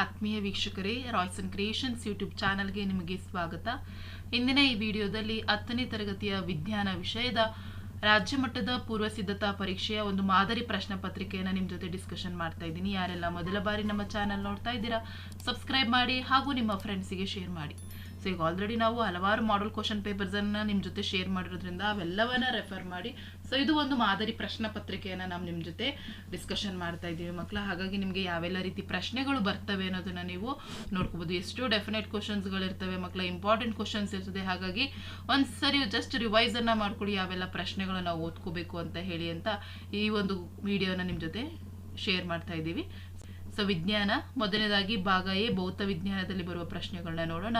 ಆತ್ಮೀಯ ವೀಕ್ಷಕರೇ Royson creations YouTube ಚಾನಲ್ಗೆ ನಿಮಗೆ ಸ್ವಾಗತ. ಇಂದಿನ ಈ ವಿಡಿಯೋದಲ್ಲಿ ಹತ್ತನೇ ತರಗತಿಯ ವಿಜ್ಞಾನ ವಿಷಯದ ರಾಜ್ಯ ಮಟ್ಟದ ಪೂರ್ವ ಸಿದ್ಧತಾ ಪರೀಕ್ಷೆಯ ಒಂದು ಮಾದರಿ ಪ್ರಶ್ನೆ ಪತ್ರಿಕೆಯನ್ನು ನಿಮ್ಮ ಜೊತೆ ಡಿಸ್ಕಷನ್ ಮಾಡ್ತಾ ಇದ್ದೀನಿ. ಯಾರೆಲ್ಲ ಮೊದಲ ಬಾರಿ ನಮ್ಮ ಚಾನಲ್ ನೋಡ್ತಾ ಇದ್ದೀರಾ ಸಬ್ಸ್ಕ್ರೈಬ್ ಮಾಡಿ ಹಾಗೂ ನಿಮ್ಮ ಫ್ರೆಂಡ್ಸಿಗೆ ಶೇರ್ ಮಾಡಿ. ಸೊ ಈಗ ಆಲ್ರೆಡಿ ನಾವು ಹಲವಾರು ಮಾಡಲ್ ಕ್ವಶನ್ ಪೇಪರ್ಸನ್ನು ನಿಮ್ಮ ಜೊತೆ ಶೇರ್ ಮಾಡಿರೋದ್ರಿಂದ ಅವೆಲ್ಲವನ್ನ ರೆಫರ್ ಮಾಡಿ ಸೊ ಇದು ಒಂದು ಮಾದರಿ ಪ್ರಶ್ನೆ ಪತ್ರಿಕೆಯನ್ನು ನಾವು ನಿಮ್ಮ ಜೊತೆ ಡಿಸ್ಕಷನ್ ಮಾಡ್ತಾ ಇದ್ದೀವಿ ಮಕ್ಕಳ ಹಾಗಾಗಿ ನಿಮಗೆ ಯಾವೆಲ್ಲ ರೀತಿ ಪ್ರಶ್ನೆಗಳು ಬರ್ತವೆ ಅನ್ನೋದನ್ನ ನೀವು ನೋಡ್ಕೋಬೋದು. ಎಷ್ಟು ಡೆಫಿನೆಟ್ ಕ್ವಶನ್ಸ್ಗಳು ಇರ್ತವೆ ಮಕ್ಕಳ ಇಂಪಾರ್ಟೆಂಟ್ ಕ್ವಶನ್ಸ್ ಇರ್ತದೆ. ಹಾಗಾಗಿ ಒಂದ್ಸರಿ ಜಸ್ಟ್ ರಿವೈಸನ್ನು ಮಾಡ್ಕೊಳ್ಳಿ ಯಾವೆಲ್ಲ ಪ್ರಶ್ನೆಗಳು ನಾವು ಓದ್ಕೋಬೇಕು ಅಂತ ಹೇಳಿ ಅಂತ ಈ ಒಂದು ವಿಡಿಯೋನ ನಿಮ್ಮ ಜೊತೆ ಶೇರ್ ಮಾಡ್ತಾ ಇದ್ದೀವಿ. ಸೊ ವಿಜ್ಞಾನ. ಮೊದಲನೇದಾಗಿ ಭಾಗ ಎ, ಭೌತ ವಿಜ್ಞಾನದಲ್ಲಿ ಬರುವ ಪ್ರಶ್ನೆಗಳನ್ನ ನೋಡೋಣ.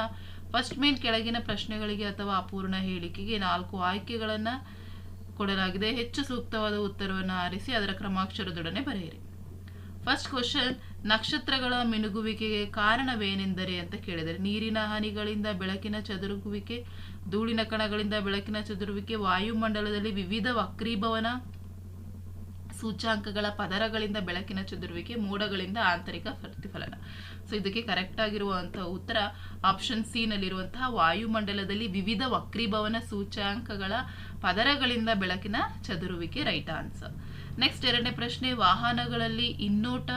ಫಸ್ಟ್ ಮೇನ್ ಕೆಳಗಿನ ಪ್ರಶ್ನೆಗಳಿಗೆ ಅಥವಾ ಅಪೂರ್ಣ ಹೇಳಿಕೆಗೆ ನಾಲ್ಕು ಆಯ್ಕೆಗಳನ್ನು ಕೊಡಲಾಗಿದೆ. ಹೆಚ್ಚು ಸೂಕ್ತವಾದ ಉತ್ತರವನ್ನು ಆರಿಸಿ ಅದರ ಕ್ರಮಾಕ್ಷರದೊಡನೆ ಬರೆಯಿರಿ. ಫಸ್ಟ್ ಕ್ವಶನ್ ನಕ್ಷತ್ರಗಳ ಮಿನುಗುವಿಕೆಗೆ ಕಾರಣವೇನೆಂದರೆ ಅಂತ ಕೇಳಿದರೆ, ನೀರಿನ ಹನಿಗಳಿಂದ ಬೆಳಕಿನ ಚದುರುಗುವಿಕೆ ಧೂಳಿನ ಕಣಗಳಿಂದ ಬೆಳಕಿನ ಚದುರುವಿಕೆ, ವಾಯುಮಂಡಲದಲ್ಲಿ ವಿವಿಧ ವಕ್ರೀಭವನ ಸೂಚಾಂಕಗಳ ಪದರಗಳಿಂದ ಬೆಳಕಿನ ಚದುರುವಿಕೆ, ಮೋಡಗಳಿಂದ ಆಂತರಿಕ ಪ್ರತಿಫಲನ. ಸೊ ಇದಕ್ಕೆ ಕರೆಕ್ಟ್ ಆಗಿರುವಂತಹ ಉತ್ತರ ಆಪ್ಷನ್ ಸಿ ನಲ್ಲಿರುವಂತಹ ವಾಯುಮಂಡಲದಲ್ಲಿ ವಿವಿಧ ವಕ್ರೀಭವನ ಸೂಚಾಂಕಗಳ ಪದರಗಳಿಂದ ಬೆಳಕಿನ ಚದುರುವಿಕೆ ರೈಟ್ ಆನ್ಸರ್ ನೆಕ್ಸ್ಟ್ ಎರಡನೇ ಪ್ರಶ್ನೆ, ವಾಹನಗಳಲ್ಲಿ ಇನ್ನೋಟ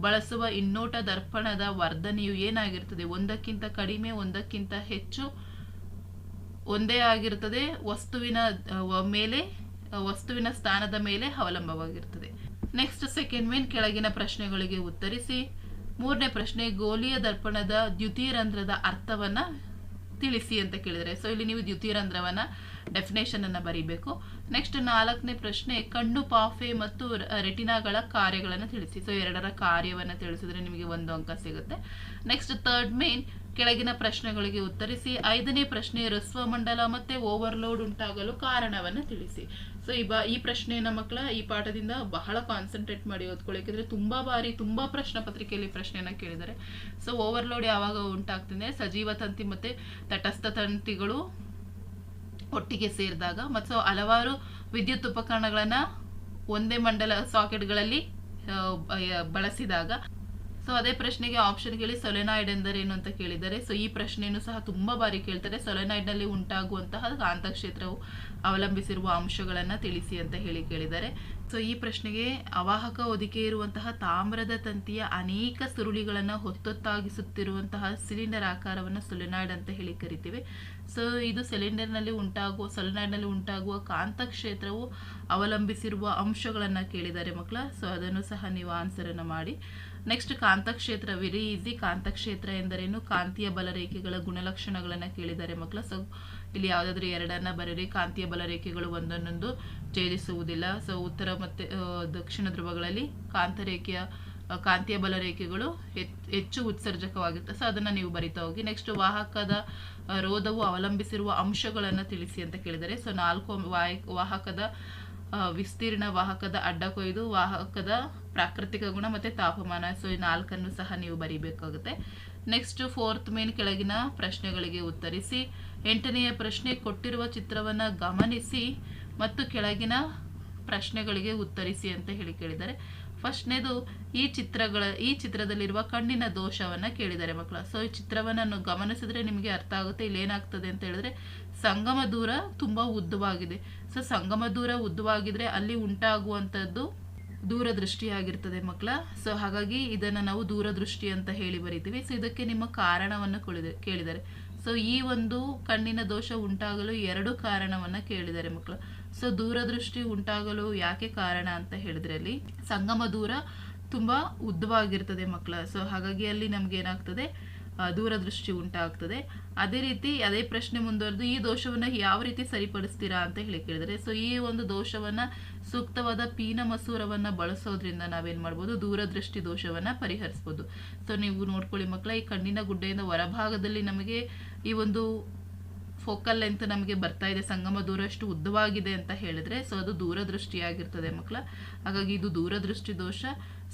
ಬಳಸುವ ಇನ್ನೋಟ ದರ್ಪಣದ ವರ್ಧನೆಯು ಏನಾಗಿರ್ತದೆ? ಒಂದಕ್ಕಿಂತ ಕಡಿಮೆ, ಒಂದಕ್ಕಿಂತ ಹೆಚ್ಚು, ಒಂದೇ ಆಗಿರ್ತದೆ, ವಸ್ತುವಿನ ಮೇಲೆ ವಸ್ತುವಿನ ಸ್ಥಾನದ ಮೇಲೆ ಅವಲಂಬವಾಗಿರ್ತದೆ. ನೆಕ್ಸ್ಟ್ ಸೆಕೆಂಡ್ ಮೇನ್ ಕೆಳಗಿನ ಪ್ರಶ್ನೆಗಳಿಗೆ ಉತ್ತರಿಸಿ. ಮೂರನೇ ಪ್ರಶ್ನೆ ಗೋಲಿಯ ದರ್ಪಣದ ದ್ಯುತಿರಂಧ್ರದ ಅರ್ಥವನ್ನ ತಿಳಿಸಿ ಅಂತ ಕೇಳಿದರೆ. ಸೊ ಇಲ್ಲಿ ನೀವು ದ್ಯುತಿರಂಧ್ರವನ್ನ ಡೆಫಿನೇಷನ್ ಅನ್ನ ಬರೀಬೇಕು. ನೆಕ್ಸ್ಟ್ ನಾಲ್ಕನೇ ಪ್ರಶ್ನೆ, ಕಣ್ಣು, ಪಾಫೆ ಮತ್ತು ರೆಟಿನಾಗಳ ಕಾರ್ಯಗಳನ್ನು ತಿಳಿಸಿ. ಸೊ ಎರಡರ ಕಾರ್ಯವನ್ನು ತಿಳಿಸಿದ್ರೆ ನಿಮಗೆ ಒಂದು ಅಂಕ ಸಿಗುತ್ತೆ. ನೆಕ್ಸ್ಟ್ ಥರ್ಡ್ ಮೇನ್ ಕೆಳಗಿನ ಪ್ರಶ್ನೆಗಳಿಗೆ ಉತ್ತರಿಸಿ. ಐದನೇ ಪ್ರಶ್ನೆ, ರಸ್ವಮಂಡಲ ಮತ್ತೆ ಓವರ್ಲೋಡ್ ಉಂಟಾಗಲು ಕಾರಣವನ್ನು ತಿಳಿಸಿ. ಸೊ ಈ ಬಾ, ಈ ಪ್ರಶ್ನೆಯನ್ನ ಮಕ್ಕಳ ಈ ಪಾಠದಿಂದ ಬಹಳ ಕಾನ್ಸಂಟ್ರೇಟ್ ಮಾಡಿ ಓದ್ಕೊಳ್ಳಿ ಯಾಕಂದ್ರೆ ತುಂಬಾ ಬಾರಿ, ತುಂಬಾ ಪ್ರಶ್ನೆ ಪತ್ರಿಕೆಯಲ್ಲಿ ಪ್ರಶ್ನೆಯನ್ನು ಕೇಳಿದ್ದಾರೆ. ಸೊ ಓವರ್ಲೋಡ್ ಯಾವಾಗ ಉಂಟಾಗ್ತದೆ? ಸಜೀವ ತಂತಿ ಮತ್ತೆ ತಟಸ್ಥ ತಂತಿಗಳು ಒಟ್ಟಿಗೆ ಸೇರಿದಾಗ ಮತ್ತು ಹಲವಾರು ವಿದ್ಯುತ್ ಉಪಕರಣಗಳನ್ನ ಒಂದೇ ಮಂಡಲ ಸಾಕೆಟ್ಗಳಲ್ಲಿ ಬಳಸಿದಾಗ. ಸೊ ಅದೇ ಪ್ರಶ್ನೆಗೆ ಆಪ್ಷನ್ ಕೇಳಿ ಸೊಲೆನಾಯ್ಡ್ ಎಂದರೇನು ಅಂತ ಕೇಳಿದ್ದಾರೆ ಸೊ ಈ ಪ್ರಶ್ನೆಯನ್ನು ಸಹ ತುಂಬಾ ಬಾರಿ ಕೇಳ್ತಾರೆ. ಸೊಲೆನಾಯ್ಡ್ನಲ್ಲಿ ಉಂಟಾಗುವಂತಹ ಕಾಂತಕ್ಷೇತ್ರವು ಅವಲಂಬಿಸಿರುವ ಅಂಶಗಳನ್ನು ತಿಳಿಸಿ ಅಂತ ಹೇಳಿ ಕೇಳಿದ್ದಾರೆ. ಸೊ ಈ ಪ್ರಶ್ನೆಗೆ ಅವಾಹಕ ಹೊದಿಕೆ ಇರುವಂತಹ ತಾಮ್ರದ ತಂತಿಯ ಅನೇಕ ಸುರುಳಿಗಳನ್ನು ಹೊತ್ತೊತ್ತಾಗಿಸುತ್ತಿರುವಂತಹ ಸಿಲಿಂಡರ್ ಆಕಾರವನ್ನು ಸೊಲೆನಾಯ್ಡ್ ಅಂತ ಹೇಳಿ ಕರಿತೀವಿ. ಸೊ ಇದು ಸಿಲಿಂಡರ್ನಲ್ಲಿ ಉಂಟಾಗುವ, ಸೊಲೆನಾಯ್ಡ್ನಲ್ಲಿ ಉಂಟಾಗುವ ಕಾಂತಕ್ಷೇತ್ರವು ಅವಲಂಬಿಸಿರುವ ಅಂಶಗಳನ್ನು ಕೇಳಿದ್ದಾರೆ ಮಕ್ಕಳ. ಸೊ ಅದನ್ನು ಸಹ ನೀವು ಆನ್ಸರನ್ನು ಮಾಡಿ. ನೆಕ್ಸ್ಟ್ ಕಾಂತಕ್ಷೇತ್ರ ವೆರಿ ಈಸಿ ಕಾಂತಕ್ಷೇತ್ರ ಎಂದರೇನು? ಕಾಂತೀಯ ಬಲರೇಖೆಗಳ ಗುಣಲಕ್ಷಣಗಳನ್ನು ಕೇಳಿದ್ದಾರೆ ಮಕ್ಕಳ. ಸೊ ಇಲ್ಲಿ ಯಾವುದಾದ್ರೂ ಎರಡನ್ನ ಬರೀರಿ ಕಾಂತೀಯ ಬಲರೇಖೆಗಳು ಒಂದನ್ನೊಂದು ಛೇದಿಸುವುದಿಲ್ಲ. ಸೊ ಉತ್ತರ ಮತ್ತೆ ದಕ್ಷಿಣ ಧ್ರುವಗಳಲ್ಲಿ ಕಾಂತರೇಖೆಯ ಕಾಂತೀಯ ಬಲರೇಖೆಗಳು ಹೆಚ್- ಹೆಚ್ಚು ಉತ್ಸರ್ಜಕವಾಗಿರುತ್ತೆ ಸೊ ಅದನ್ನ ನೀವು ಬರಿತಾ ಹೋಗಿ. ನೆಕ್ಸ್ಟ್ ವಾಹಕದ ರೋಧವು ಅವಲಂಬಿಸಿರುವ ಅಂಶಗಳನ್ನು ತಿಳಿಸಿ ಅಂತ ಕೇಳಿದರೆ. ಸೊ ನಾಲ್ಕು ವಾಹಕದ ವಿಸ್ತೀರ್ಣ ವಾಹಕದ ಅಡ್ಡ ಕೊಯ್ದು ವಾಹಕದ ಪ್ರಾಕೃತಿಕ ಗುಣ ಮತ್ತೆ ತಾಪಮಾನ. ಸೊ ಈ ನಾಲ್ಕನ್ನು ಸಹ ನೀವು ಬರೀಬೇಕಾಗುತ್ತೆ. ನೆಕ್ಸ್ಟ್ ಫೋರ್ತ್ ಮೇನ್ ಕೆಳಗಿನ ಪ್ರಶ್ನೆಗಳಿಗೆ ಉತ್ತರಿಸಿ. ಎಂಟನೆಯ ಪ್ರಶ್ನೆ ಕೊಟ್ಟಿರುವ ಚಿತ್ರವನ್ನ ಗಮನಿಸಿ ಮತ್ತು ಕೆಳಗಿನ ಪ್ರಶ್ನೆಗಳಿಗೆ ಉತ್ತರಿಸಿ ಅಂತ ಹೇಳಿ ಕೇಳಿದ್ದಾರೆ. ಫಸ್ಟ್ನೇದು ಈ ಚಿತ್ರಗಳ, ಈ ಚಿತ್ರದಲ್ಲಿರುವ ಕಣ್ಣಿನ ದೋಷವನ್ನ ಕೇಳಿದ್ದಾರೆ ಮಕ್ಕಳ. ಸೊ ಈ ಚಿತ್ರವನ್ನು ಗಮನಿಸಿದ್ರೆ ನಿಮಗೆ ಅರ್ಥ ಆಗುತ್ತೆ, ಇಲ್ಲಿ ಏನಾಗ್ತದೆ ಅಂತ ಹೇಳಿದ್ರೆ ಸಂಗಮ ದೂರ ತುಂಬಾ ಉದ್ದವಾಗಿದೆ. ಸೊ ಸಂಗಮ ದೂರ ಉದ್ದವಾಗಿದ್ರೆ ಅಲ್ಲಿ ಉಂಟಾಗುವಂಥದ್ದು ದೂರದೃಷ್ಟಿಯಾಗಿರ್ತದೆ ಮಕ್ಕಳ. ಸೊ ಹಾಗಾಗಿ ಇದನ್ನ ನಾವು ದೂರದೃಷ್ಟಿ ಅಂತ ಹೇಳಿ ಬರೀತೀವಿ. ಸೊ ಇದಕ್ಕೆ ನಿಮ್ಮ ಕಾರಣವನ್ನು ಕೊಳಿದೆ, ಕೇಳಿದ್ದಾರೆ. ಸೊ ಈ ಒಂದು ಕಣ್ಣಿನ ದೋಷ ಉಂಟಾಗಲು ಎರಡು ಕಾರಣವನ್ನ ಕೇಳಿದ್ದಾರೆ ಮಕ್ಕಳು. ಸೊ ದೂರದೃಷ್ಟಿ ಉಂಟಾಗಲು ಯಾಕೆ ಕಾರಣ ಅಂತ ಹೇಳಿದ್ರೆ ಅಲ್ಲಿ ಸಂಗಮ ದೂರ ತುಂಬಾ ಉದ್ದವಾಗಿರ್ತದೆ ಮಕ್ಕಳ. ಸೊ ಹಾಗಾಗಿ ಅಲ್ಲಿ ನಮ್ಗೆ ಏನಾಗ್ತದೆ? ದೂರದೃಷ್ಟಿ ಉಂಟಾಗ್ತದೆ. ಅದೇ ರೀತಿ, ಅದೇ ಪ್ರಶ್ನೆ ಮುಂದುವರೆದು ಈ ದೋಷವನ್ನ ಯಾವ ರೀತಿ ಸರಿಪಡಿಸ್ತೀರಾ ಅಂತ ಹೇಳಿ ಕೇಳಿದರೆ ಸೊ ಈ ಒಂದು ದೋಷವನ್ನ ಸೂಕ್ತವಾದ ಪೀನ ಮಸೂರವನ್ನ ಬಳಸೋದ್ರಿಂದ ನಾವೇನ್ ಮಾಡ್ಬೋದು? ದೂರದೃಷ್ಟಿ ದೋಷವನ್ನ ಪರಿಹರಿಸ್ಬೋದು. ಸೊ ನೀವು ನೋಡ್ಕೊಳ್ಳಿ ಮಕ್ಕಳ, ಈ ಕಣ್ಣಿನ ಗುಡ್ಡೆಯಿಂದ ಹೊರಭಾಗದಲ್ಲಿ ನಮಗೆ ಈ ಒಂದು ಫೋಕಲ್ ಲೆಂತ್ ನಮಗೆ ಬರ್ತಾ ಇದೆ. ಸಂಗಮ ದೂರ ಅಷ್ಟು ಉದ್ದವಾಗಿದೆ ಅಂತ ಹೇಳಿದ್ರೆ, ಸೊ ಅದು ದೂರದೃಷ್ಟಿಯಾಗಿರ್ತದೆ ಮಕ್ಕಳ. ಹಾಗಾಗಿ ಇದು ದೂರದೃಷ್ಟಿ ದೋಷ.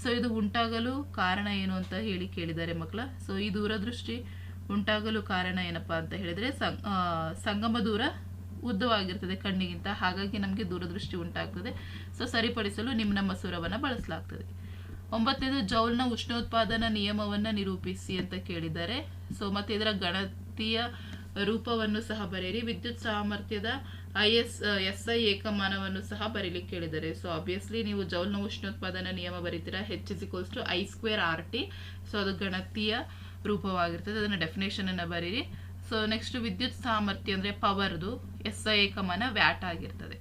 ಸೊ ಇದು ಉಂಟಾಗಲು ಕಾರಣ ಏನು ಅಂತ ಹೇಳಿ ಕೇಳಿದ್ದಾರೆ ಮಕ್ಕಳ. ಸೊ ಈ ದೂರದೃಷ್ಟಿ ಉಂಟಾಗಲು ಕಾರಣ ಏನಪ್ಪ ಅಂತ ಹೇಳಿದ್ರೆ ಸಂಗಮ ದೂರ ಉದ್ದವಾಗಿರ್ತದೆ ಕಣ್ಣಿಗಿಂತ. ಹಾಗಾಗಿ ನಮಗೆ ದೂರದೃಷ್ಟಿ ಉಂಟಾಗ್ತದೆ. ಸೊ ಸರಿಪಡಿಸಲು ನಿಮ್ನ ಮಸೂರವನ್ನು ಬಳಸಲಾಗ್ತದೆ. ಒಂಬತ್ತನೇದು ಜೌಲ್ನ ಉಷ್ಣೋತ್ಪಾದನಾ ನಿಯಮವನ್ನು ನಿರೂಪಿಸಿ ಅಂತ ಕೇಳಿದ್ದಾರೆ. ಸೊ ಮತ್ತೆ ಇದರ ಗಣತೀಯ ರೂಪವನ್ನು ಸಹ ಬರೆಯಿರಿ. ವಿದ್ಯುತ್ ಸಾಮರ್ಥ್ಯದ ಐ ಎಸ್ ಎಸ್ ಐ ಏಕಮಾನವನ್ನು ಸಹ ಬರೀಲಿಕ್ಕೆ ಹೇಳಿದ್ದಾರೆ ಸೊ ಆಬ್ವಿಯಸ್ಲಿ ನೀವು ಜೌಲ್ನ ಉಷ್ಣೋತ್ಪಾದನಾ ನಿಯಮ ಬರೀತೀರಾ? H is to I square R T so ಅದು ಗಣತೀಯ ರೂಪವಾಗಿರ್ತದೆ. ಅದನ್ನು ಡೆಫಿನೇಷನ್ ಅನ್ನು ಬರೀರಿ. ಸೊ ನೆಕ್ಸ್ಟ್ ವಿದ್ಯುತ್ ಸಾಮರ್ಥ್ಯ ಅಂದರೆ ಪವರ್ದು. ಎಸ್ ಐ ಏಕಮಾನ ವ್ಯಾಟ್ ಆಗಿರ್ತದೆ.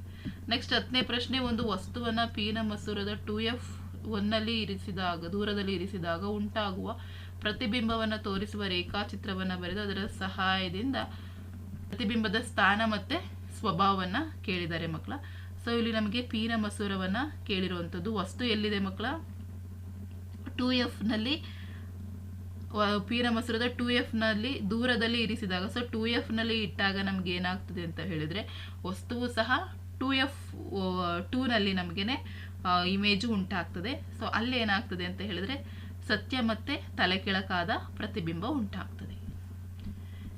ನೆಕ್ಸ್ಟ್ ಹತ್ತನೇ ಪ್ರಶ್ನೆ, ಒಂದು ವಸ್ತುವನ್ನು ಪೀನ ಮಸೂರದ ಟು ಎಫ್ ಒನ್ನಲ್ಲಿ ಇರಿಸಿದಾಗ, ದೂರದಲ್ಲಿ ಇರಿಸಿದಾಗ ಉಂಟಾಗುವ ಪ್ರತಿಬಿಂಬವನ್ನು ತೋರಿಸುವ ರೇಖಾಚಿತ್ರವನ್ನು ಬರೆದು ಅದರ ಸಹಾಯದಿಂದ ಪ್ರತಿಬಿಂಬದ ಸ್ಥಾನ ಮತ್ತು ಸ್ವಭಾವವನ್ನು ಕೇಳಿದ್ದಾರೆ ಮಕ್ಕಳ. ಸೊ ಇಲ್ಲಿ ನಮಗೆ ಪೀನ ಮಸೂರವನ್ನು ಕೇಳಿರುವಂಥದ್ದು. ವಸ್ತು ಎಲ್ಲಿದೆ ಮಕ್ಕಳ? ಟು ಎಫ್ನಲ್ಲಿ ಪೀನ ಮಸೂರದ ಟು ಎಫ್ನಲ್ಲಿ ದೂರದಲ್ಲಿ ಇರಿಸಿದಾಗ. ಸೊ ಟು ಎಫ್ನಲ್ಲಿ ಇಟ್ಟಾಗ ನಮ್ಗೆ ಏನಾಗ್ತದೆ ಅಂತ ಹೇಳಿದ್ರೆ, ವಸ್ತುವು ಸಹ ಟೂ ಎಫ್ ಟೂನಲ್ಲಿ ನಮಗೇನೆ ಇಮೇಜು ಉಂಟಾಗ್ತದೆ. ಸೊ ಅಲ್ಲಿ ಏನಾಗ್ತದೆ ಅಂತ ಹೇಳಿದ್ರೆ ಸತ್ಯ ಮತ್ತೆ ತಲೆ ಕೆಳಕಾದ ಪ್ರತಿಬಿಂಬ ಉಂಟಾಗ್ತದೆ.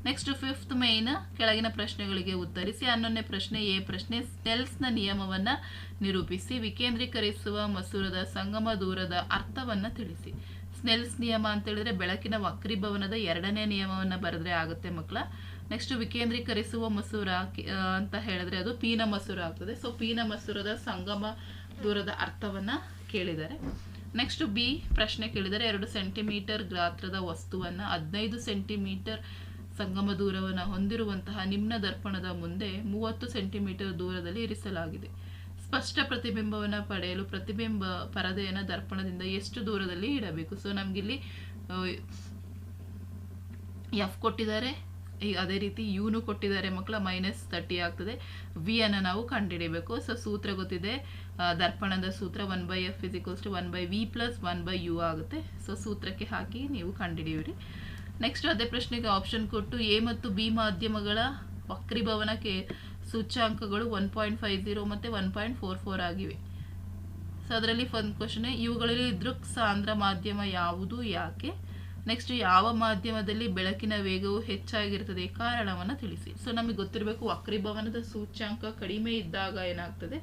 ನೆಕ್ಸ್ಟ್ ಫಿಫ್ತ್ ಮೇನ್ ಕೆಳಗಿನ ಪ್ರಶ್ನೆಗಳಿಗೆ ಉತ್ತರಿಸಿ, ಹನ್ನೊಂದನೇ ಪ್ರಶ್ನೆ ಎ ಪ್ರಶ್ನೆ ಸ್ನೆಲ್ಸ್ನ ನಿಯಮವನ್ನು ನಿರೂಪಿಸಿ, ವಿಕೇಂದ್ರೀಕರಿಸುವ ಮಸೂರದ ಸಂಗಮ ದೂರದ ಅರ್ಥವನ್ನು ತಿಳಿಸಿ. ಸ್ನೆಲ್ಸ್ ನಿಯಮ ಅಂತ ಹೇಳಿದ್ರೆ ಬೆಳಕಿನ ವಕ್ರೀಭವನದ ಎರಡನೇ ನಿಯಮವನ್ನು ಬರೆದ್ರೆ ಆಗುತ್ತೆ ಮಕ್ಕಳ ನೆಕ್ಸ್ಟ್ ವಿಕೇಂದ್ರೀಕರಿಸುವ ಮಸೂರ ಅಂತ ಹೇಳಿದ್ರೆ ಅದು ಪೀನ ಮಸೂರ ಆಗ್ತದೆ. ಸೊ ಪೀನ ಮಸೂರದ ಸಂಗಮ ದೂರದ ಅರ್ಥವನ್ನು ಕೇಳಿದ್ದಾರೆ ನೆಕ್ಸ್ಟ್ ಬಿ ಪ್ರಶ್ನೆ ಕೇಳಿದರೆ ಎರಡು ಸೆಂಟಿಮೀಟರ್ ಗಾತ್ರದ ವಸ್ತುವನ್ನು ಹದಿನೈದು ಸೆಂಟಿಮೀಟರ್ ಸಂಗಮ ದೂರವನ್ನು ಹೊಂದಿರುವಂತಹ ನಿಮ್ನ ದರ್ಪಣದ ಮುಂದೆ ಮೂವತ್ತು ಸೆಂಟಿಮೀಟರ್ ದೂರದಲ್ಲಿ ಇರಿಸಲಾಗಿದೆ. ಸ್ಪಷ್ಟ ಪ್ರತಿಬಿಂಬವನ್ನು ಪಡೆಯಲು ಪ್ರತಿಬಿಂಬ ಪರದೆಯನ್ನು ದರ್ಪಣದಿಂದ ಎಷ್ಟು ದೂರದಲ್ಲಿ ಇಡಬೇಕು? ಸೊ ನಮಗಿಲ್ಲಿ ಎಫ್ ಕೊಟ್ಟಿದ್ದಾರೆ. ಈ ಅದೇ ರೀತಿ ಯುನು ಕೊಟ್ಟಿದ್ದಾರೆ ಮಕ್ಕಳ ಮೈನಸ್ ತರ್ಟಿ ಆಗ್ತದೆ. ವಿ ಅನ್ನು ನಾವು ಕಂಡುಹಿಡಿಯಬೇಕು ಸೊ ಸೂತ್ರ ಗೊತ್ತಿದೆ. ದರ್ಪಣದ ಸೂತ್ರ one by F is to one by V plus one by U ಆಗುತ್ತೆ. ಸೊ ಸೂತ್ರಕ್ಕೆ ಹಾಕಿ ನೀವು ಕಂಡುಹಿಡಿಯಿರಿ. ನೆಕ್ಸ್ಟ್ ಅದೇ ಪ್ರಶ್ನೆಗೆ ಆಪ್ಷನ್ ಕೊಟ್ಟು ಎ ಮತ್ತು ಬಿ ಮಾಧ್ಯಮಗಳ ವಕ್ರಿಭವನಕ್ಕೆ ಸೂಚ್ಯಾಂಕಗಳು ಒನ್ ಪಾಯಿಂಟ್ ಫೈವ್ ಜೀರೋ ಮತ್ತು ಒನ್ ಪಾಯಿಂಟ್ ಫೋರ್ ಫೋರ್ ಆಗಿವೆ. ಸೊ ಅದರಲ್ಲಿ ಒಂದು ಕ್ವಶನ್ ಇವುಗಳಲ್ಲಿ ದೃಕ್ ಸಾಂದ್ರ ಮಾಧ್ಯಮ ಯಾವುದು, ಯಾಕೆ? ನೆಕ್ಸ್ಟ್ ಯಾವ ಮಾಧ್ಯಮದಲ್ಲಿ ಬೆಳಕಿನ ವೇಗವು ಹೆಚ್ಚಾಗಿರ್ತದೆ ಕಾರಣವನ್ನು ತಿಳಿಸಿ. ಸೊ ನಮಗೆ ಗೊತ್ತಿರಬೇಕು ವಕ್ರೀಭವನದ ಸೂಚ್ಯಾಂಕ ಕಡಿಮೆ ಇದ್ದಾಗ ಏನಾಗ್ತದೆ?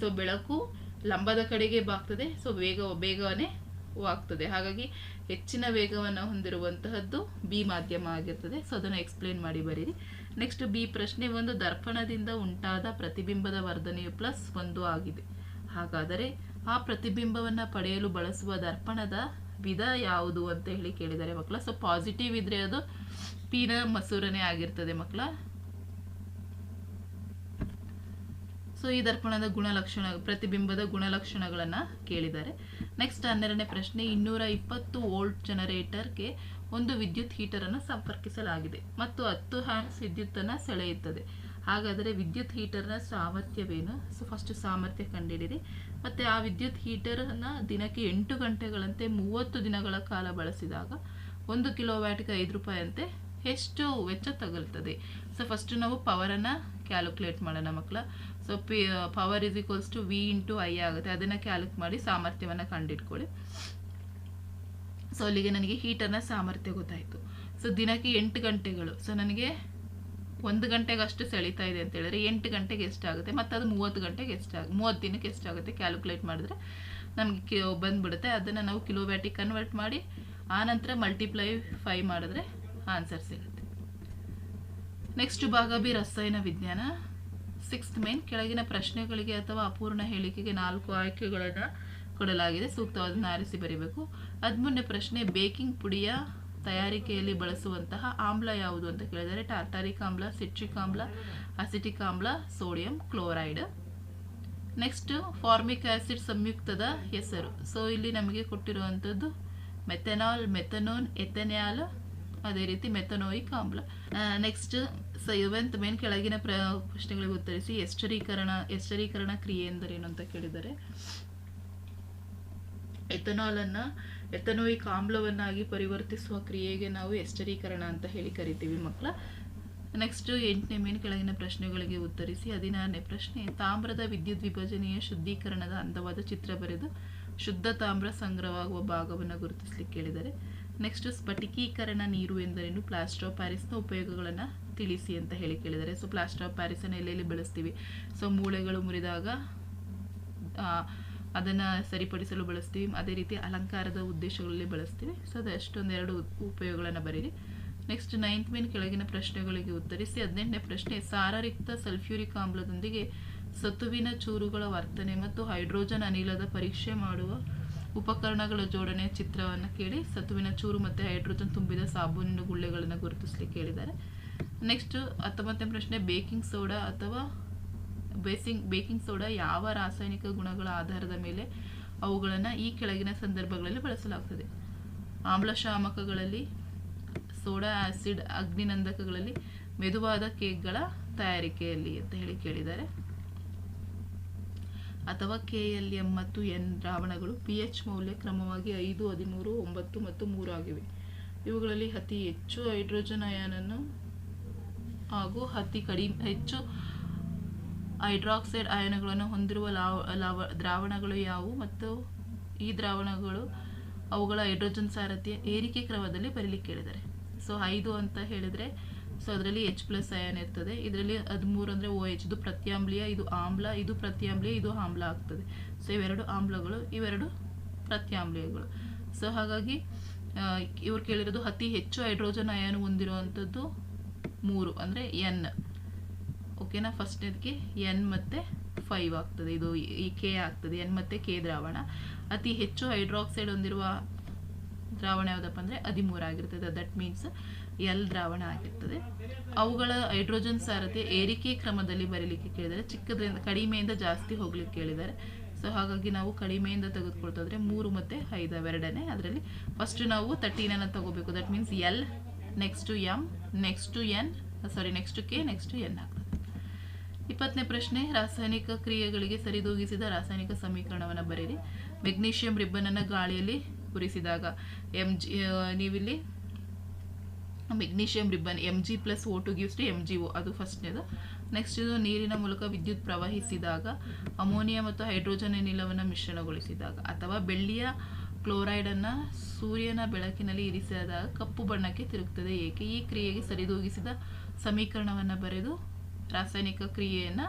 ಸೊ ಬೆಳಕು ಲಂಬದ ಕಡೆಗೆ ಬಾಗ್ತದೆ. ಸೊ ವೇಗ ಬೇಗನೆ ಆಗ್ತದೆ ಹಾಗಾಗಿ ಹೆಚ್ಚಿನ ವೇಗವನ್ನು ಹೊಂದಿರುವಂತಹದ್ದು ಬಿ ಮಾಧ್ಯಮ ಆಗಿರ್ತದೆ. ಸೊ ಅದನ್ನು ಎಕ್ಸ್ಪ್ಲೇನ್ ಮಾಡಿ ಬರೀರಿ. ನೆಕ್ಸ್ಟ್ ಬಿ ಪ್ರಶ್ನೆ ಒಂದು, ದರ್ಪಣದಿಂದ ಉಂಟಾದ ಪ್ರತಿಬಿಂಬದ ವರ್ಧನೆಯು ಪ್ಲಸ್ ಒಂದು ಆಗಿದೆ. ಹಾಗಾದರೆ ಆ ಪ್ರತಿಬಿಂಬವನ್ನು ಪಡೆಯಲು ಬಳಸುವ ದರ್ಪಣದ ವಿಧ ಯಾವುದು ಅಂತ ಹೇಳಿ ಕೇಳಿದ್ದಾರೆ ಮಕ್ಕಳ. ಸೊ ಪಾಸಿಟಿವ್ ಇದ್ರೆ ಅದು ಪೀನ ಮಸೂರನೇ ಆಗಿರ್ತದೆ ಮಕ್ಕಳ. ಸೊ ಈ ದರ್ಪಣದ ಗುಣಲಕ್ಷಣ, ಪ್ರತಿಬಿಂಬದ ಗುಣಲಕ್ಷಣಗಳನ್ನು ಕೇಳಿದ್ದಾರೆ. ನೆಕ್ಸ್ಟ್ ಹನ್ನೆರಡನೇ ಪ್ರಶ್ನೆ, ಇನ್ನೂರ ಇಪ್ಪತ್ತು ವೋಲ್ಟ್ ಜನರೇಟರ್ಗೆ ಒಂದು ವಿದ್ಯುತ್ ಹೀಟರನ್ನು ಸಂಪರ್ಕಿಸಲಾಗಿದೆ ಮತ್ತು ಹತ್ತು ಹ್ಯಾಂಡ್ಸ್ ವಿದ್ಯುತ್ತನ್ನು ಸೆಳೆಯುತ್ತದೆ. ಹಾಗಾದರೆ ವಿದ್ಯುತ್ ಹೀಟರ್ನ ಸಾಮರ್ಥ್ಯವೇನು? ಸೊ ಫಸ್ಟ್ ಸಾಮರ್ಥ್ಯ ಕಂಡುಹಿಡಿರಿ ಮತ್ತು ಆ ವಿದ್ಯುತ್ ಹೀಟರನ್ನು ದಿನಕ್ಕೆ ಎಂಟು ಗಂಟೆಗಳಂತೆ ಮೂವತ್ತು ದಿನಗಳ ಕಾಲ ಬಳಸಿದಾಗ ಒಂದು ಕಿಲೋ ವ್ಯಾಟ್ಗೆ ಐದು ರೂಪಾಯಿ ಅಂತೆ ಎಷ್ಟು ವೆಚ್ಚ ತಗಲ್ತದೆ ಸೊ ಫಸ್ಟ್ ನಾವು ಪವರನ್ನು ಕ್ಯಾಲ್ಕುಲೇಟ್ ಮಾಡೋಣ ಮಕ್ಕಳ. So P power is equals to V into I ಆಗುತ್ತೆ. ಅದನ್ನು ಕ್ಯಾಲ್ಕ್ ಮಾಡಿ ಸಾಮರ್ಥ್ಯವನ್ನು ಕಂಡಿಟ್ಕೊಳ್ಳಿ. ಸೊ ಅಲ್ಲಿಗೆ ನನಗೆ ಹೀಟರ್ನ ಸಾಮರ್ಥ್ಯ ಗೊತ್ತಾಯಿತು. ಸೊ ದಿನಕ್ಕೆ ಎಂಟು ಗಂಟೆಗಳು. ಸೊ ನನಗೆ ಒಂದು ಗಂಟೆಗೆ ಅಷ್ಟು ಸೆಳೀತಾ ಇದೆ ಅಂತ ಹೇಳಿದ್ರೆ ಎಂಟು ಗಂಟೆಗೆ ಎಷ್ಟಾಗುತ್ತೆ ಮತ್ತು ಅದು ಮೂವತ್ತು ಗಂಟೆಗೆ ಎಷ್ಟಾಗ ಮೂವತ್ತು ದಿನಕ್ಕೆ ಎಷ್ಟಾಗುತ್ತೆ ಕ್ಯಾಲ್ಕುಲೇಟ್ ಮಾಡಿದ್ರೆ ನಮಗೆ ಬಂದ್ಬಿಡುತ್ತೆ. ಅದನ್ನು ನಾವು ಕಿಲೋವ್ಯಾಟಿಗೆ ಕನ್ವರ್ಟ್ ಮಾಡಿ ಆನಂತರ ಮಲ್ಟಿಪ್ಲೈ ಫೈ ಮಾಡಿದ್ರೆ ಆನ್ಸರ್ ಸಿಗುತ್ತೆ. ನೆಕ್ಸ್ಟ್ ಭಾಗ ಬಿ ರಸಾಯನ ವಿಜ್ಞಾನ. ಸಿಕ್ಸ್ತ್ ಮೇನ್ ಕೆಳಗಿನ ಪ್ರಶ್ನೆಗಳಿಗೆ ಅಥವಾ ಅಪೂರ್ಣ ಹೇಳಿಕೆಗೆ ನಾಲ್ಕು ಆಯ್ಕೆಗಳನ್ನು ಕೊಡಲಾಗಿದೆ. ಸೂಕ್ತವಾದನ್ನು ಆರಿಸಿ ಬರೀಬೇಕು. ಹದಿಮೂರನೇ ಪ್ರಶ್ನೆ ಬೇಕಿಂಗ್ ಪುಡಿಯ ತಯಾರಿಕೆಯಲ್ಲಿ ಬಳಸುವಂತಹ ಆಮ್ಲ ಯಾವುದು ಅಂತ ಕೇಳಿದರೆ ಟಾರ್ಟಾರಿಕ್ ಆಮ್ಲ, ಸಿಟ್ರಿಕ್ ಆಮ್ಲ, ಅಸಿಟಿಕ್ ಆಮ್ಲ, sodium, chloride. Next formic acid ಸಂಯುಕ್ತದ ಹೆಸರು. ಸೊ ಇಲ್ಲಿ ನಮಗೆ ಕೊಟ್ಟಿರುವಂಥದ್ದು ಮೆಥೆನಾಲ್, ಮೆಥನೋನ್ ಎಥೆನಾಲ್ ಅದೇ ರೀತಿ ಮೆಥನೋಯಿಕ್ ಆಮ್ಲ. ನೆಕ್ಸ್ಟ್ ಸೆವೆಂತ್ ಮೇನ್ ಕೆಳಗಿನ ಪ್ರ, ಪ್ರಶ್ನೆಗಳಿಗೆ ಉತ್ತರಿಸಿ ಎಸ್ಟರೀಕರಣ ಎಸ್ಟರೀಕರಣ ಕ್ರಿಯೆ ಎಂದರೇನು ಅಂತ ಕೇಳಿದರೆ ಎಥನಾಲನ್ನು ಎಥನೋಯಿಕ್ ಆಮ್ಲವನ್ನಾಗಿ ಪರಿವರ್ತಿಸುವ ಕ್ರಿಯೆಗೆ ನಾವು ಎಸ್ಟರೀಕರಣ ಅಂತ ಹೇಳಿ ಕರಿತೀವಿ ಮಕ್ಕಳ. ನೆಕ್ಸ್ಟ್ ಎಂಟನೇ ಮೇನ್ ಕೆಳಗಿನ ಪ್ರಶ್ನೆಗಳಿಗೆ ಉತ್ತರಿಸಿ, ಹದಿನಾರನೇ ಪ್ರಶ್ನೆ, ತಾಮ್ರದ ವಿದ್ಯುತ್ ವಿಭಜನೆಯ ಶುದ್ಧೀಕರಣದ ಅಂದವಾದ ಚಿತ್ರ ಬರೆದು ಶುದ್ಧ ತಾಮ್ರ ಸಂಗ್ರಹವಾಗುವ ಭಾಗವನ್ನು ಗುರುತಿಸಲಿಕ್ಕೆ ಕೇಳಿದರೆ ನೆಕ್ಸ್ಟ್ ಸ್ಫಟಿಕೀಕರಣ ನೀರು ಎಂದರೇನು? ಪ್ಲಾಸ್ಟರ್ ಆಫ್ ಪ್ಯಾರಿಸ್ನ ಉಪಯೋಗಗಳನ್ನು ತಿಳಿಸಿ ಅಂತ ಹೇಳಿ ಕೇಳಿದರೆ ಸೊ ಪ್ಲಾಸ್ಟರ್ ಆಫ್ ಪ್ಯಾರಿಸನ್ನು ಎಲ್ಲೆಲ್ಲಿ ಬಳಸ್ತೀವಿ? ಸೊ ಮೂಳೆಗಳು ಮುರಿದಾಗ ಅದನ್ನು ಸರಿಪಡಿಸಲು ಬಳಸ್ತೀವಿ. ಅದೇ ರೀತಿ ಅಲಂಕಾರದ ಉದ್ದೇಶಗಳಲ್ಲಿ ಬಳಸ್ತೀವಿ. ಸೊ ಅದು ಅಷ್ಟೊಂದು ಎರಡು ಉಪಯೋಗಗಳನ್ನು ಬರೀರಿ. ನೆಕ್ಸ್ಟ್ ನೈನ್ತ್ ಮೇನ್ ಕೆಳಗಿನ ಪ್ರಶ್ನೆಗಳಿಗೆ ಉತ್ತರಿಸಿ, ಹದಿನೆಂಟನೇ ಪ್ರಶ್ನೆ, ಸಾರರಿಕ್ತ ಸಲ್ಫ್ಯೂರಿಕ್ ಆಮ್ಲದೊಂದಿಗೆ ಸತುವಿನ ಚೂರುಗಳ ವರ್ತನೆ ಮತ್ತು ಹೈಡ್ರೋಜನ್ ಅನಿಲದ ಪರೀಕ್ಷೆ ಮಾಡುವ ಉಪಕರಣಗಳ ಜೋಡಣೆ ಚಿತ್ರವನ್ನು ಕೇಳಿ, ಸತುವಿನ ಚೂರು ಮತ್ತು ಹೈಡ್ರೋಜನ್ ತುಂಬಿದ ಸಾಬೂನಿನ ಗುಳ್ಳೆಗಳನ್ನು ಗುರುತಿಸಲಿಕ್ಕೆ ಕೇಳಿದ್ದಾರೆ ನೆಕ್ಸ್ಟ್ ಹತ್ತೊಂಬತ್ತನೇ ಪ್ರಶ್ನೆ, ಬೇಕಿಂಗ್ ಸೋಡಾ ಅಥವಾ ಬೇಸಿಂಗ್, ಬೇಕಿಂಗ್ ಸೋಡಾ ಯಾವ ರಾಸಾಯನಿಕ ಗುಣಗಳ ಆಧಾರದ ಮೇಲೆ ಅವುಗಳನ್ನು ಈ ಕೆಳಗಿನ ಸಂದರ್ಭಗಳಲ್ಲಿ ಬಳಸಲಾಗುತ್ತದೆ ಆಮ್ಲಶಾಮಕಗಳಲ್ಲಿ ಸೋಡಾ ಆಸಿಡ್ ಅಗ್ನಿನಂದಕಗಳಲ್ಲಿ ಮೆದುವಾದ ಕೇಕ್ಗಳ ತಯಾರಿಕೆಯಲ್ಲಿ ಅಂತ ಹೇಳಿ ಕೇಳಿದ್ದಾರೆ. ಅಥವಾ ಕೆ ಎಲ್ ಎಂ ಮತ್ತು ಎನ್ ದ್ರಾವಣಗಳು ಪಿ ಎಚ್ ಮೌಲ್ಯ ಕ್ರಮವಾಗಿ ಐದು, ಹದಿಮೂರು, ಒಂಬತ್ತು ಮತ್ತು ಮೂರು ಆಗಿವೆ. ಇವುಗಳಲ್ಲಿ ಅತಿ ಹೆಚ್ಚು ಹೈಡ್ರೋಜನ್ ಅಯಾನನ್ನು ಹಾಗೂ ಅತಿ ಕಡಿಮೆ, ಹೆಚ್ಚು ಹೈಡ್ರಾಕ್ಸೈಡ್ ಅಯಾನುಗಳನ್ನು ಹೊಂದಿರುವ ಲಾವ ಲಾವ, ದ್ರಾವಣಗಳು ಯಾವುವು ಮತ್ತು ಈ ದ್ರಾವಣಗಳು ಅವುಗಳ ಹೈಡ್ರೋಜನ್ ಸಾರಥ್ಯ ಏರಿಕೆ ಕ್ರಮದಲ್ಲಿ ಬರೀಲಿಕ್ಕೆ ಹೇಳಿದ್ದಾರೆ ಸೊ ಐದು ಅಂತ ಹೇಳಿದರೆ ಸೊ ಅದರಲ್ಲಿ ಎಚ್ ಪ್ಲಸ್ ಅಯಾನ್ ಇರ್ತದೆ. ಇದರಲ್ಲಿ ಹದಿಮೂರು ಅಂದರೆ ಓ ಎಚ್ ಇದು ಪ್ರತ್ಯಾಮ್ಲೀಯ, ಇದು ಆಮ್ಲ, ಇದು ಪ್ರತ್ಯಾಮ್ಲೀಯ, ಇದು ಆಮ್ಲ ಆಗ್ತದೆ. ಸೊ ಇವೆರಡು ಆಮ್ಲಗಳು, ಇವೆರಡು ಪ್ರತ್ಯಾಮ್ಲೀಯಗಳು. ಸೊ ಹಾಗಾಗಿ ಇವ್ರು ಕೇಳಿರೋದು ಅತಿ ಹೆಚ್ಚು ಹೈಡ್ರೋಜನ್ ಅಯಾನು ಹೊಂದಿರುವಂಥದ್ದು ಮೂರು ಅಂದರೆ ಎನ್ ಓಕೆನಾ ಫಸ್ಟ್ನೇದಕ್ಕೆ ಎನ್ ಮತ್ತು ಫೈವ್ ಆಗ್ತದೆ. ಇದು ಈ ಕೆ ಆಗ್ತದೆ. ಎನ್ ಮತ್ತು ಕೆ ದ್ರಾವಣ. ಅತಿ ಹೆಚ್ಚು ಹೈಡ್ರಾಕ್ಸೈಡ್ ಹೊಂದಿರುವ ದ್ರಾವಣ ಯಾವುದಪ್ಪ ಅಂದರೆ ಹದಿಮೂರು ಆಗಿರ್ತದೆ. ದಟ್ ಮೀನ್ಸ್ ಎಲ್ ದ್ರಾವಣ ಆಗಿರ್ತದೆ. ಅವುಗಳ ಹೈಡ್ರೋಜನ್ ಸಾರತೆ ಏರಿಕೆ ಕ್ರಮದಲ್ಲಿ ಬರೀಲಿಕ್ಕೆ ಕೇಳಿದರೆ ಚಿಕ್ಕದ್ರಿಂದ ಕಡಿಮೆಯಿಂದ ಜಾಸ್ತಿ ಹೋಗ್ಲಿಕ್ಕೆ ಕೇಳಿದ್ದಾರೆ. ಸೊ ಹಾಗಾಗಿ ನಾವು ಕಡಿಮೆಯಿಂದ ತೆಗೆದುಕೊಳ್ತಾದ್ರೆ ಮೂರು ಮತ್ತು ಐದು ಅವೆರಡನೇ. ಅದರಲ್ಲಿ ಫಸ್ಟ್ ನಾವು ತರ್ಟೀನನ್ನು ತಗೋಬೇಕು. That means L next M next N sorry next K next N ಆಗ್ತದೆ. ಇಪ್ಪತ್ತನೇ ಪ್ರಶ್ನೆ, ರಾಸಾಯನಿಕ ಕ್ರಿಯೆಗಳಿಗೆ ಸರಿದೂಗಿಸಿದ ರಾಸಾಯನಿಕ ಸಮೀಕರಣವನ್ನು ಬರೆಯಿರಿ. ಮೆಗ್ನೀಷಿಯಂ ರಿಬ್ಬನನ್ನು ಗಾಳಿಯಲ್ಲಿ ಉರಿಸಿದಾಗ ಎಂ ಜಿ ನೀವಿಲ್ಲಿ magnesium ribbon M G plus O two gives two M G O, ಅದು ಫಸ್ಟ್ನೇದು. ನೆಕ್ಸ್ಟ್ ಇದು ನೀರಿನ ಮೂಲಕ ವಿದ್ಯುತ್ ಪ್ರವಹಿಸಿದಾಗ ಅಮೋನಿಯಾ ಮತ್ತು ಹೈಡ್ರೋಜನ್ ಅನಿಲವನ್ನು ಮಿಶ್ರಣಗೊಳಿಸಿದಾಗ ಅಥವಾ ಬೆಳ್ಳಿಯ ಕ್ಲೋರೈಡನ್ನು ಸೂರ್ಯನ ಬೆಳಕಿನಲ್ಲಿ ಇರಿಸಿದಾಗ ಕಪ್ಪು ಬಣ್ಣಕ್ಕೆ ತಿರುಗುತ್ತದೆ ಏಕೆ? ಈ ಕ್ರಿಯೆಗೆ ಸರಿದೂಗಿಸಿದ ಸಮೀಕರಣವನ್ನು ಬರೆದು ರಾಸಾಯನಿಕ ಕ್ರಿಯೆಯನ್ನು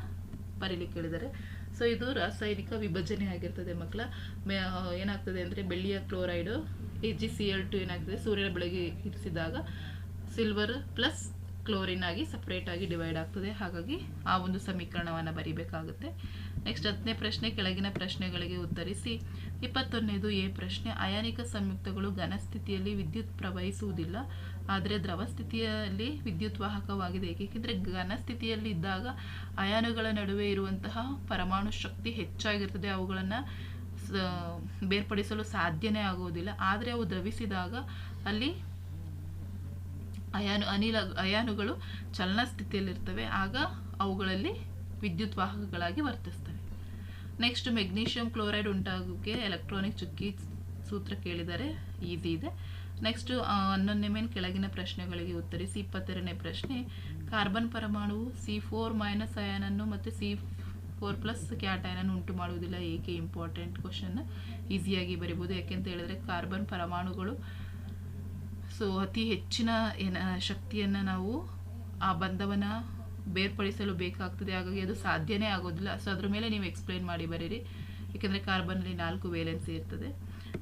ಬರೀಲಿಕ್ಕೆ ಹೇಳಿದ್ದಾರೆ ಸೊ ಇದು ರಾಸಾಯನಿಕ ವಿಭಜನೆ ಆಗಿರ್ತದೆ ಮಕ್ಕಳ. ಏನಾಗ್ತದೆ ಅಂದರೆ ಬೆಳ್ಳಿಯ chloride A G C L two ಏನಾಗ್ತದೆ, ಸೂರ್ಯನ ಬೆಳಗ್ಗೆ ಇರಿಸಿದಾಗ ಸಿಲ್ವರ್ ಪ್ಲಸ್ ಕ್ಲೋರಿನ್ ಆಗಿ ಸಪ್ರೇಟ್ ಆಗಿ ಡಿವೈಡ್ ಆಗ್ತದೆ. ಹಾಗಾಗಿ ಆ ಒಂದು ಸಮೀಕರಣವನ್ನು ಬರೀಬೇಕಾಗುತ್ತೆ. ನೆಕ್ಸ್ಟ್ ಹತ್ತನೇ ಪ್ರಶ್ನೆ, ಕೆಳಗಿನ ಪ್ರಶ್ನೆಗಳಿಗೆ ಉತ್ತರಿಸಿ. ಇಪ್ಪತ್ತೊಂದನೇದು, ಎ ಪ್ರಶ್ನೆ, ಅಯಾನಿಕ ಸಂಯುಕ್ತಗಳು ಘನ ಸ್ಥಿತಿಯಲ್ಲಿ ವಿದ್ಯುತ್ ಪ್ರವಹಿಸುವುದಿಲ್ಲ, ಆದರೆ ದ್ರವ ಸ್ಥಿತಿಯಲ್ಲಿ ವಿದ್ಯುತ್ ವಾಹಕವಾಗಿದೆ. ಏಕೆಂದರೆ ಘನ ಸ್ಥಿತಿಯಲ್ಲಿ ಇದ್ದಾಗ ಅಯಾನುಗಳ ನಡುವೆ ಇರುವಂತಹ ಪರಮಾಣು ಶಕ್ತಿ ಹೆಚ್ಚಾಗಿರ್ತದೆ. ಅವುಗಳನ್ನು ಬೇರ್ಪಡಿಸಲು ಸಾಧ್ಯನೇ ಆಗುವುದಿಲ್ಲ. ಆದರೆ ಅವು ದ್ರವಿಸಿದಾಗ ಅಲ್ಲಿ ಅಯಾನು, ಅನಿಲ, ಅಯಾನುಗಳು ಚಲನ ಸ್ಥಿತಿಯಲ್ಲಿರ್ತವೆ ಆಗ ಅವುಗಳಲ್ಲಿ ವಿದ್ಯುತ್ ವಾಹಕಗಳಾಗಿ ವರ್ತಿಸ್ತವೆ ನೆಕ್ಸ್ಟ್ ಮೆಗ್ನೀಷಿಯಂ ಕ್ಲೋರೈಡ್ ಉಂಟಾಗೋಕ್ಕೆ ಎಲೆಕ್ಟ್ರಾನಿಕ್ ಚುಕ್ಕಿ ಸೂತ್ರ ಕೇಳಿದರೆ ಈಸಿ ಇದೆ. ನೆಕ್ಸ್ಟ್ ಹನ್ನೊಂದನೇ ಮೇನ್ ಕೆಳಗಿನ ಪ್ರಶ್ನೆಗಳಿಗೆ ಉತ್ತರಿಸಿ, ಇಪ್ಪತ್ತೆರಡನೇ ಪ್ರಶ್ನೆ ಕಾರ್ಬನ್ ಪರಮಾಣುವು ಸಿ ಫೋರ್ ಮೈನಸ್ ಅಯಾನನ್ನು ಮತ್ತು ಸಿ ಫೋರ್ ಪ್ಲಸ್ ಕ್ಯಾಟಯನನ್ನು ಉಂಟು ಮಾಡುವುದಿಲ್ಲ, ಏಕೆ ಇಂಪಾರ್ಟೆಂಟ್ ಕ್ವಶನ್ ಈಸಿಯಾಗಿ ಬರಿಬೋದು. ಯಾಕೆಂತ ಹೇಳಿದ್ರೆ ಕಾರ್ಬನ್ ಪರಮಾಣುಗಳು, ಸೊ ಅತಿ ಹೆಚ್ಚಿನ ಏನ, ಶಕ್ತಿಯನ್ನು ನಾವು ಆ ಬಂಧವನ್ನು ಬೇರ್ಪಡಿಸಲು ಬೇಕಾಗ್ತದೆ. ಹಾಗಾಗಿ ಅದು ಸಾಧ್ಯನೇ ಆಗೋದಿಲ್ಲ. ಸೊ ಅದ್ರ ಮೇಲೆ ನೀವು ಎಕ್ಸ್ಪ್ಲೈನ್ ಮಾಡಿ ಬರೀರಿ. ಏಕೆಂದರೆ ಕಾರ್ಬನ್ನಲ್ಲಿ ನಾಲ್ಕು ವೇಲೆನ್ಸಿ ಇರ್ತದೆ.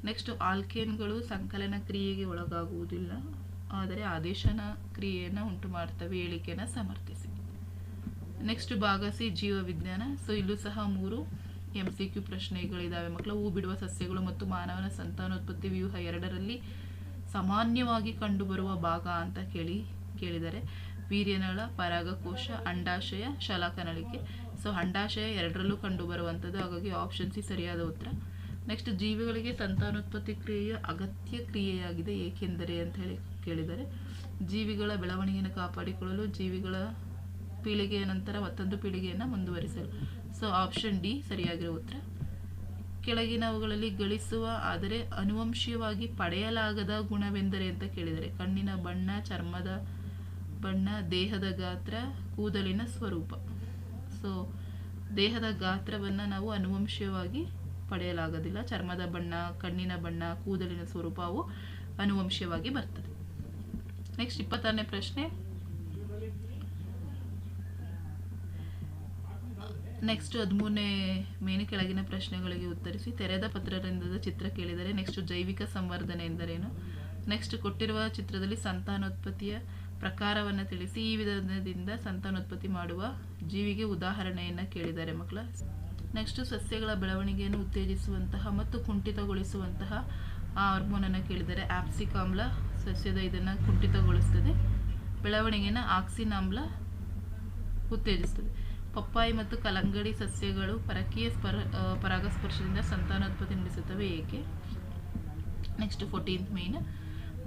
ನೆಕ್ಸ್ಟ್ ಆಲ್ಕೇನ್ಗಳು ಸಂಕಲನ ಕ್ರಿಯೆಗೆ ಒಳಗಾಗುವುದಿಲ್ಲ. ಆದರೆ ಆದೇಶನ ಕ್ರಿಯೆಯನ್ನು ಉಂಟು ಮಾಡ್ತವೆ. ಹೇಳಿಕೆಯನ್ನು ಸಮರ್ಥಿಸಿ. ನೆಕ್ಸ್ಟ್ ಭಾಗ ಸಿ ಜೀವವಿಜ್ಞಾನ. ಸೊ ಇಲ್ಲೂ ಸಹ ಮೂರು ಎಂ ಸಿ ಕ್ಯೂ ಪ್ರಶ್ನೆಗಳಿದ್ದಾವೆ ಮಕ್ಕಳು. ಹೂ ಬಿಡುವ ಸಸ್ಯಗಳು ಮತ್ತು ಮಾನವನ ಸಂತಾನೋತ್ಪತ್ತಿ ವ್ಯೂಹ ಎರಡರಲ್ಲಿ ಸಾಮಾನ್ಯವಾಗಿ ಕಂಡುಬರುವ ಭಾಗ ಅಂತ ಕೇಳಿ ಕೇಳಿದರೆ ವೀರ್ಯನಳ, ಪರಾಗಕೋಶ, ಅಂಡಾಶಯ, ಶಲಾಕನಳಿಕೆ. ಸೊ ಅಂಡಾಶಯ ಎರಡರಲ್ಲೂ ಕಂಡುಬರುವಂಥದ್ದು. ಹಾಗಾಗಿ ಆಪ್ಷನ್ ಸಿ ಸರಿಯಾದ ಉತ್ತರ. ನೆಕ್ಸ್ಟ್ ಜೀವಿಗಳಿಗೆ ಸಂತಾನೋತ್ಪತ್ತಿ ಕ್ರಿಯೆಯ ಅಗತ್ಯ ಕ್ರಿಯೆಯಾಗಿದೆ. ಏಕೆಂದರೆ ಅಂತ ಹೇಳಿ ಕೇಳಿದರೆ, ಜೀವಿಗಳ ಬೆಳವಣಿಗೆಯನ್ನು ಕಾಪಾಡಿಕೊಳ್ಳಲು ಜೀವಿಗಳ ಪೀಳಿಗೆಯ ನಂತರ ಮತ್ತೊಂದು ಪೀಳಿಗೆಯನ್ನು ಮುಂದುವರಿಸಲು. ಸೊ ಆಪ್ಷನ್ ಡಿ ಸರಿಯಾಗಿರೋ ಉತ್ತರ. ಕೆಳಗಿನವುಗಳಲ್ಲಿ ಗಳಿಸುವ, ಆದರೆ ಅನುವಂಶೀಯವಾಗಿ ಪಡೆಯಲಾಗದ ಗುಣವೆಂದರೆ ಅಂತ ಕೇಳಿದರೆ, ಕಣ್ಣಿನ ಬಣ್ಣ, ಚರ್ಮದ ಬಣ್ಣ ದೇಹದ ಗಾತ್ರ ಕೂದಲಿನ ಸ್ವರೂಪ. ಸೊ ದೇಹದ ಗಾತ್ರವನ್ನು ನಾವು ಅನುವಂಶೀಯವಾಗಿ ಪಡೆಯಲಾಗೋದಿಲ್ಲ. ಚರ್ಮದ ಬಣ್ಣ, ಕಣ್ಣಿನ ಬಣ್ಣ, ಕೂದಲಿನ ಸ್ವರೂಪ ಅವು ಅನುವಂಶೀಯವಾಗಿ ಬರ್ತದೆ. ನೆಕ್ಸ್ಟ್ ಇಪ್ಪತ್ತಾರನೇ ಪ್ರಶ್ನೆ. ನೆಕ್ಸ್ಟ್ ಹದಿಮೂರನೇ ಮೇನು ಕೆಳಗಿನ ಪ್ರಶ್ನೆಗಳಿಗೆ ಉತ್ತರಿಸಿ. ತೆರೆದ ಪತ್ರರಿಂದ ಚಿತ್ರ ಕೇಳಿದರೆ ನೆಕ್ಸ್ಟ್ ಜೈವಿಕ ಸಂವರ್ಧನೆ ಎಂದರೇನು? ನೆಕ್ಸ್ಟ್ ಕೊಟ್ಟಿರುವ ಚಿತ್ರದಲ್ಲಿ ಸಂತಾನೋತ್ಪತ್ತಿಯ ಪ್ರಕಾರವನ್ನು ತಿಳಿಸಿ ಈ ವಿಧಾನದಿಂದ ಸಂತಾನೋತ್ಪತ್ತಿ ಮಾಡುವ ಜೀವಿಗೆ ಉದಾಹರಣೆಯನ್ನು ಕೇಳಿದ್ದಾರೆ ಮಕ್ಕಳ. ನೆಕ್ಸ್ಟ್ ಸಸ್ಯಗಳ ಬೆಳವಣಿಗೆಯನ್ನು ಉತ್ತೇಜಿಸುವಂತಹ ಮತ್ತು ಕುಂಠಿತಗೊಳಿಸುವಂತಹ ಹಾರ್ಮೋನನ್ನು ಕೇಳಿದ್ದಾರೆ. ಆಪ್ಸಿಕ್ ಆಮ್ಲ ಸಸ್ಯದ ಇದನ್ನು ಕುಂಠಿತಗೊಳಿಸ್ತದೆ. ಬೆಳವಣಿಗೆನ ಆಕ್ಸಿನ್ ಆಮ್ಲ ಉತ್ತೇಜಿಸ್ತದೆ. ಪಪ್ಪಾಯಿ ಮತ್ತು ಕಲಂಗಡಿ ಸಸ್ಯಗಳು ಪರಕೀಯ ಸ್ಪರ ಪರಾಗಸ್ಪರ್ಶದಿಂದ ಸಂತಾನೋತ್ಪತ್ತಿ ನಡೆಸುತ್ತವೆ. ಏಕೆ? ನೆಕ್ಸ್ಟ್ ಫೋರ್ಟೀನ್ತ್ ಮೇನ್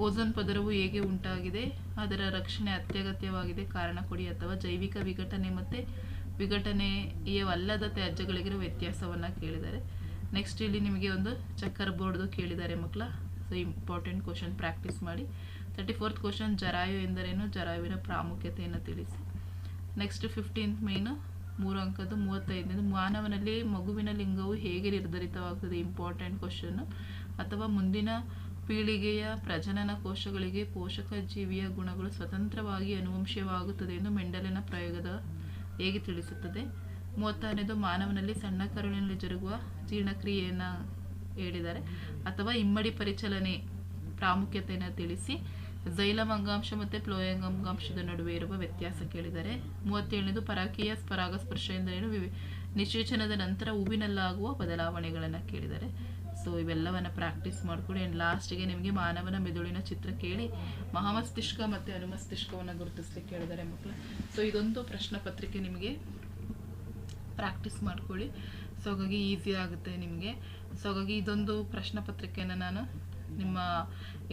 ಓಝೋನ್ ಪದರವು ಹೇಗೆ ಉಂಟಾಗಿದೆ? ಅದರ ರಕ್ಷಣೆ ಅತ್ಯಗತ್ಯವಾಗಿದೆ. ಕಾರಣ ಕೊಡಿ ಅಥವಾ ಜೈವಿಕ ವಿಘಟನೆ ಮತ್ತು ವಿಘಟನೆಯವಲ್ಲದ ತ್ಯಾಜ್ಯಗಳಿಗಿರುವ ವ್ಯತ್ಯಾಸವನ್ನು ಕೇಳಿದ್ದಾರೆ ನೆಕ್ಸ್ಟ್ ಇಲ್ಲಿ ನಿಮಗೆ ಒಂದು ಚಕ್ಕರ್ ಬೋರ್ಡ್ದು ಕೇಳಿದ್ದಾರೆ ಮಕ್ಕಳ. ಸೊ ಇಂಪಾರ್ಟೆಂಟ್ ಕ್ವಶನ್ ಪ್ರಾಕ್ಟೀಸ್ ಮಾಡಿ. ತರ್ಟಿ ಫೋರ್ತ್ ಕ್ವಶನ್ ಜರಾಯು ಎಂದರೇನು? ಜರಾಯುವಿನ ಪ್ರಾಮುಖ್ಯತೆಯನ್ನು ತಿಳಿಸಿ. ನೆಕ್ಸ್ಟ್ ಫಿಫ್ಟೀನ್ತ್ ಮೇನು ಮೂರು ಅಂಕದ್ದು ಮೂವತ್ತೈದನೇದು. ಮಾನವನಲ್ಲಿ ಮಗುವಿನ ಲಿಂಗವು ಹೇಗೆ ನಿರ್ಧರಿತವಾಗುತ್ತದೆ ಇಂಪಾರ್ಟೆಂಟ್ ಕ್ವಶನ್ನು ಅಥವಾ ಮುಂದಿನ ಪೀಳಿಗೆಯ ಪ್ರಜನನ ಕೋಶಗಳಿಗೆ ಪೋಷಕ ಜೀವಿಯ ಗುಣಗಳು ಸ್ವತಂತ್ರವಾಗಿ ಅನುವಂಶೀಯವಾಗುತ್ತದೆ ಎಂದು ಮೆಂಡಲಿನ ಪ್ರಯೋಗದ ಹೇಗೆ ತಿಳಿಸುತ್ತದೆ? ಮೂವತ್ತಾರನೇದು ಮಾನವನಲ್ಲಿ ಸಣ್ಣ ಕರುಳಿನಲ್ಲಿ ಜರುಗುವ ಜೀರ್ಣಕ್ರಿಯೆಯನ್ನು ಹೇಳಿದ್ದಾರೆ. ಅಥವಾ ಇಮ್ಮಡಿ ಪರಿಚಲನೆ ಪ್ರಾಮುಖ್ಯತೆಯನ್ನು ತಿಳಿಸಿ. ಜೈಲಮ್ ಅಂಗಾಂಶ ಮತ್ತು ಪ್ಲೋಯಂಗ್ ಅಂಗಾಂಶದ ನಡುವೆ ಇರುವ ವ್ಯತ್ಯಾಸ ಕೇಳಿದ್ದಾರೆ ಮೂವತ್ತೇಳನೇದು ಪರಾಕೀಯ ಪರಾಗಸ್ಪರ್ಶ ಎಂದರೇನು? ನಿಷೇಚನದ ನಂತರ ಹೂವಿನಲ್ಲಾಗುವ ಬದಲಾವಣೆಗಳನ್ನು ಕೇಳಿದ್ದಾರೆ ಸೊ ಇವೆಲ್ಲವನ್ನು ಪ್ರಾಕ್ಟೀಸ್ ಮಾಡಿಕೊಡಿ ಆ್ಯಂಡ್ ಲಾಸ್ಟಿಗೆ ನಿಮಗೆ ಮಾನವನ ಮೆದುಳಿನ ಚಿತ್ರ ಕೇಳಿ ಮಹಾಮಸ್ತಿಷ್ಕ ಮತ್ತು ಅನುಮಸ್ತಿಷ್ಕವನ್ನು ಗುರುತಿಸ್ಲಿಕ್ಕೆ ಕೇಳಿದ್ದಾರೆ ಮಕ್ಕಳು ಸೊ ಇದೊಂದು ಪ್ರಶ್ನೆ ಪತ್ರಿಕೆ ನಿಮಗೆ ಪ್ರಾಕ್ಟೀಸ್ ಮಾಡ್ಕೊಳ್ಳಿ. ಸೊ ಹಾಗಾಗಿ ಈಸಿ ಆಗುತ್ತೆ ನಿಮಗೆ. ಸೊ ಹಾಗಾಗಿ ಇದೊಂದು ಪ್ರಶ್ನೆ ಪತ್ರಿಕೆಯನ್ನು ನಾನು ನಿಮ್ಮ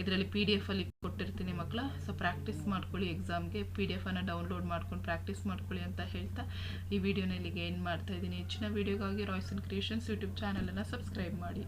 ಇದರಲ್ಲಿ ಪಿ ಡಿ ಎಫಲ್ಲಿ ಕೊಟ್ಟಿರ್ತೀನಿ ಮಕ್ಕಳ ಸೊ ಪ್ರಾಕ್ಟೀಸ್ ಮಾಡ್ಕೊಳ್ಳಿ ಎಕ್ಸಾಮ್ಗೆ ಪಿ ಡಿ ಎಫನ್ನು ಡೌನ್ಲೋಡ್ ಮಾಡ್ಕೊಂಡು ಪ್ರಾಕ್ಟೀಸ್ ಮಾಡ್ಕೊಳ್ಳಿ ಅಂತ ಹೇಳ್ತಾ ಈ ವಿಡಿಯೋನ ಇಲ್ಲಿಗೆ ಏನು ಮಾಡ್ತಾ ಇದ್ದೀನಿ. ಹೆಚ್ಚಿನ ರಾಯ್ಸ್ ರಾಯ್ಸನ್ ಕ್ರಿಯೇಷನ್ಸ್ ಯೂಟ್ಯೂಬ್ ಚಾನಲನ್ನು ಸಬ್ಸ್ಕ್ರೈಬ್ ಮಾಡಿ.